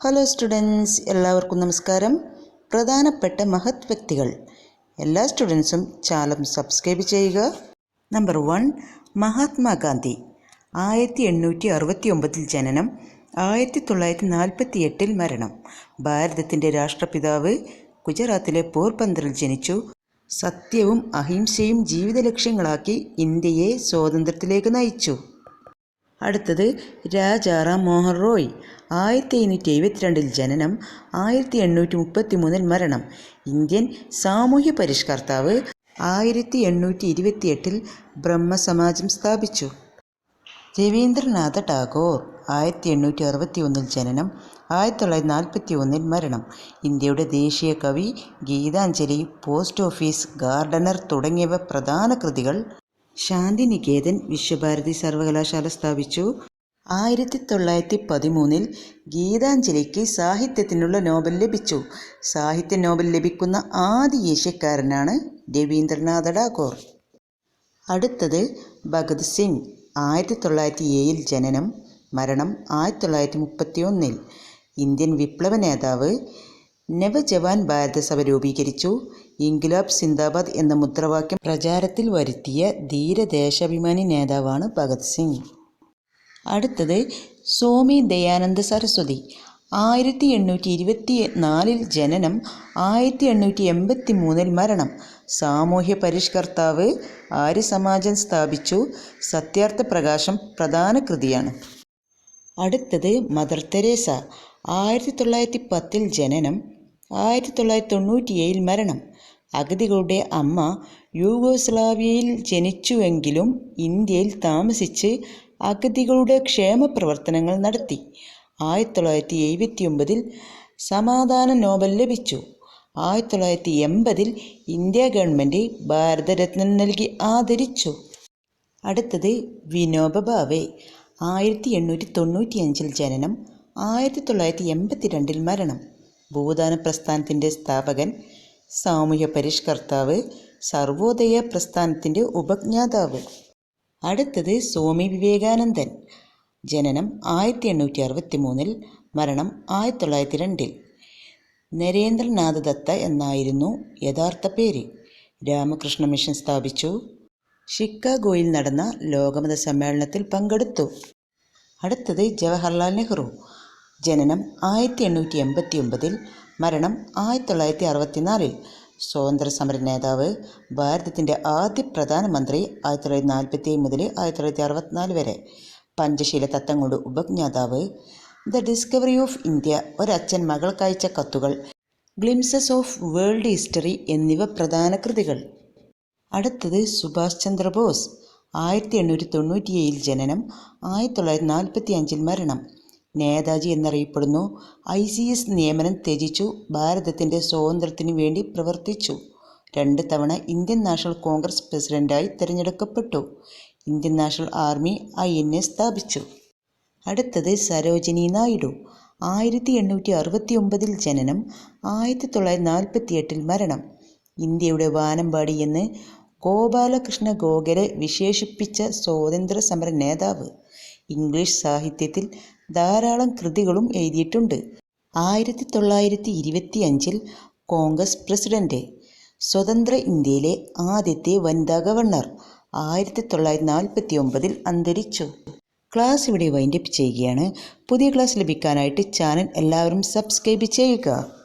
Hello students എല്ലാവർക്കും നമസ്കാരം. പ്രധാനപ്പെട്ട മഹത് വ്യക്തികൾ എല്ലാ സ്റ്റുഡൻസും ചാലം സബ്സ്ക്രൈബ് ചെയ്യുക. നമ്പർ വൺ മഹാത്മാഗാന്ധി ആയിരത്തി എണ്ണൂറ്റി അറുപത്തി ഒമ്പതിൽ ജനനം ആയിരത്തി തൊള്ളായിരത്തി നാൽപ്പത്തി എട്ടിൽ മരണം. ഭാരതത്തിന്റെ രാഷ്ട്രപിതാവ് ഗുജറാത്തിലെ പോർബന്തറിൽ ജനിച്ചു. സത്യവും അഹിംസയും ജീവിത ലക്ഷ്യങ്ങളാക്കി ഇന്ത്യയെ സ്വാതന്ത്ര്യത്തിലേക്ക് നയിച്ചു. അടുത്തത് രാജാറാം മോഹൻ റോയ്. ആയിരത്തി എണ്ണൂറ്റി എഴുപത്തിരണ്ടിൽ ജനനം ആയിരത്തി എണ്ണൂറ്റി മുപ്പത്തി മൂന്നിൽ മരണം. ഇന്ത്യൻ സാമൂഹ്യ പരിഷ്കർത്താവ് ആയിരത്തി എണ്ണൂറ്റി ഇരുപത്തിയെട്ടിൽ ബ്രഹ്മസമാജം സ്ഥാപിച്ചു. രവീന്ദ്രനാഥ ടാഗോർ ആയിരത്തി എണ്ണൂറ്റി അറുപത്തി ഒന്നിൽ ജനനം ആയിരത്തി തൊള്ളായിരത്തി നാൽപ്പത്തി ഒന്നിൽ മരണം. ഇന്ത്യയുടെ ദേശീയ കവി ഗീതാഞ്ജലി പോസ്റ്റ് ഓഫീസ് ഗാർഡനർ തുടങ്ങിയവ പ്രധാന കൃതികൾ ശാന്തിനികേതൻ വിശ്വഭാരതി സർവകലാശാല സ്ഥാപിച്ചു. ആയിരത്തി തൊള്ളായിരത്തി പതിമൂന്നിൽ ഗീതാഞ്ജലിക്ക് സാഹിത്യത്തിനുള്ള നോബൽ ലഭിച്ചു. സാഹിത്യ നോബൽ ലഭിക്കുന്ന ആദ്യ ഏഷ്യക്കാരനാണ് രവീന്ദ്രനാഥ ടാഗോർ. അടുത്തത് ഭഗത് സിംഗ് ആയിരത്തി തൊള്ളായിരത്തി ഏഴിൽ ജനനം മരണം ആയിരത്തി തൊള്ളായിരത്തി മുപ്പത്തി ഒന്നിൽ ഇന്ത്യൻ വിപ്ലവ നേതാവ് നവജവാൻ ഭാരതസഭ രൂപീകരിച്ചു. ഇൻഗുലാബ് സിന്ദാബാദ് എന്ന മുദ്രാവാക്യം പ്രചാരത്തിൽ വരുത്തിയ ധീരദേശാഭിമാനി നേതാവാണ് ഭഗത് സിംഗ്. അടുത്തത് സ്വാമി ദയാനന്ദ സരസ്വതി. ആയിരത്തി എണ്ണൂറ്റി ഇരുപത്തി നാലിൽ ജനനം ആയിരത്തി എണ്ണൂറ്റി എൺപത്തി മൂന്നിൽ മരണം. സാമൂഹ്യ പരിഷ്കർത്താവ് ആര്യസമാജം സ്ഥാപിച്ചു. സത്യാർത്ഥ പ്രകാശം പ്രധാന കൃതിയാണ്. അടുത്തത് മദർ തെരേസ. ആയിരത്തി തൊള്ളായിരത്തി പത്തിൽ ജനനം ആയിരത്തി തൊള്ളായിരത്തി തൊണ്ണൂറ്റിയേഴിൽ മരണം. അഗതികളുടെ അമ്മ യൂഗോസ്ലാവിയയിൽ ജനിച്ചുവെങ്കിലും ഇന്ത്യയിൽ താമസിച്ച് അഗതികളുടെ ക്ഷേമ പ്രവർത്തനങ്ങൾ നടത്തി. ആയിരത്തി തൊള്ളായിരത്തി എഴുപത്തി ഒമ്പതിൽ സമാധാന നോബൽ ലഭിച്ചു. ആയിരത്തി തൊള്ളായിരത്തി എൺപതിൽ ഇന്ത്യ ഗവൺമെന്റ് ഭാരതരത്നം നൽകി ആദരിച്ചു. അടുത്തത് വിനോബ ഭാവെ. ആയിരത്തി എണ്ണൂറ്റി തൊണ്ണൂറ്റി അഞ്ചിൽ ജനനം ആയിരത്തി തൊള്ളായിരത്തി എൺപത്തി രണ്ടിൽ മരണം. ഭൂദാന പ്രസ്ഥാനത്തിന്റെ സ്ഥാപകൻ സാമൂഹ്യ പരിഷ്കർത്താവ് സർവോദയ പ്രസ്ഥാനത്തിന്റെ ഉപജ്ഞാതാവ്. അടുത്തത് സ്വാമി വിവേകാനന്ദൻ. ജനനം ആയിരത്തി എണ്ണൂറ്റി അറുപത്തി മൂന്നിൽ മരണം ആയിരത്തി തൊള്ളായിരത്തി രണ്ടിൽ നരേന്ദ്രനാഥ് ദത്ത എന്നായിരുന്നു യഥാർത്ഥ പേര്. രാമകൃഷ്ണ മിഷൻ സ്ഥാപിച്ചു. ഷിക്കാഗോയിൽ നടന്ന ലോകമത സമ്മേളനത്തിൽ പങ്കെടുത്തു. അടുത്തത് ജവഹർലാൽ നെഹ്റു. ജനനം ആയിരത്തി എണ്ണൂറ്റി എൺപത്തി ഒമ്പതിൽ മരണം ആയിരത്തി തൊള്ളായിരത്തി അറുപത്തിനാലിൽ സ്വാതന്ത്ര്യ സമര നേതാവ് ഭാരതത്തിന്റെ ആദ്യ പ്രധാനമന്ത്രി ആയിരത്തി തൊള്ളായിരത്തി നാൽപ്പത്തി മുതൽ ആയിരത്തി തൊള്ളായിരത്തി അറുപത്തിനാല് വരെ. പഞ്ചശീല തത്വങ്ങളുടെ ഉപജ്ഞാതാവ് ദ ഡിസ്കവറി ഓഫ് ഇന്ത്യ ഒരച്ഛൻ മകൾക്കയച്ച കത്തുകൾ ഗ്ലിംസസ് ഓഫ് വേൾഡ് ഹിസ്റ്ററി എന്നിവ പ്രധാന കൃതികൾ. അടുത്തത് സുഭാഷ് ചന്ദ്രബോസ് ആയിരത്തി എണ്ണൂറ്റി തൊണ്ണൂറ്റിയേഴിൽ ജനനം ആയിരത്തി തൊള്ളായിരത്തി നാൽപ്പത്തി അഞ്ചിൽ മരണം. നേതാജി എന്നറിയപ്പെടുന്നു. ഐ സി എസ് നിയമനം ത്യജിച്ചു. ഭാരതത്തിന്റെ സ്വാതന്ത്ര്യത്തിനു വേണ്ടി പ്രവർത്തിച്ചു. രണ്ട് തവണ ഇന്ത്യൻ നാഷണൽ കോൺഗ്രസ് പ്രസിഡന്റായി തിരഞ്ഞെടുക്കപ്പെട്ടു. Indian national army I N A സ്ഥാപിച്ചു. അടുത്തത് സരോജിനി നായിഡു. ആയിരത്തി എണ്ണൂറ്റി അറുപത്തി ഒമ്പതിൽ ജനനം ആയിരത്തി തൊള്ളായിരത്തി നാൽപ്പത്തി എട്ടിൽ മരണം. ഇന്ത്യയുടെ വാനമ്പാടി എന്ന് ഗോപാലകൃഷ്ണ ഗോഖലെ വിശേഷിപ്പിച്ച സ്വാതന്ത്ര്യ സമര നേതാവ്. ഇംഗ്ലീഷ് സാഹിത്യത്തിൽ ധാരാളം കൃതികളും എഴുതിയിട്ടുണ്ട്. ആയിരത്തി തൊള്ളായിരത്തി ഇരുപത്തി അഞ്ചിൽ കോൺഗ്രസ് പ്രസിഡന്റ് സ്വതന്ത്ര ഇന്ത്യയിലെ ആദ്യത്തെ വനിതാ ഗവർണർ ആയിരത്തി തൊള്ളായിരത്തി നാൽപ്പത്തി ഒമ്പതിൽ അന്തരിച്ചു. ക്ലാസ് ഇവിടെ വൈൻഡപ്പ് ചെയ്യുകയാണ്. പുതിയ ക്ലാസ് ലഭിക്കാനായിട്ട് ചാനൽ എല്ലാവരും സബ്സ്ക്രൈബ് ചെയ്യുക.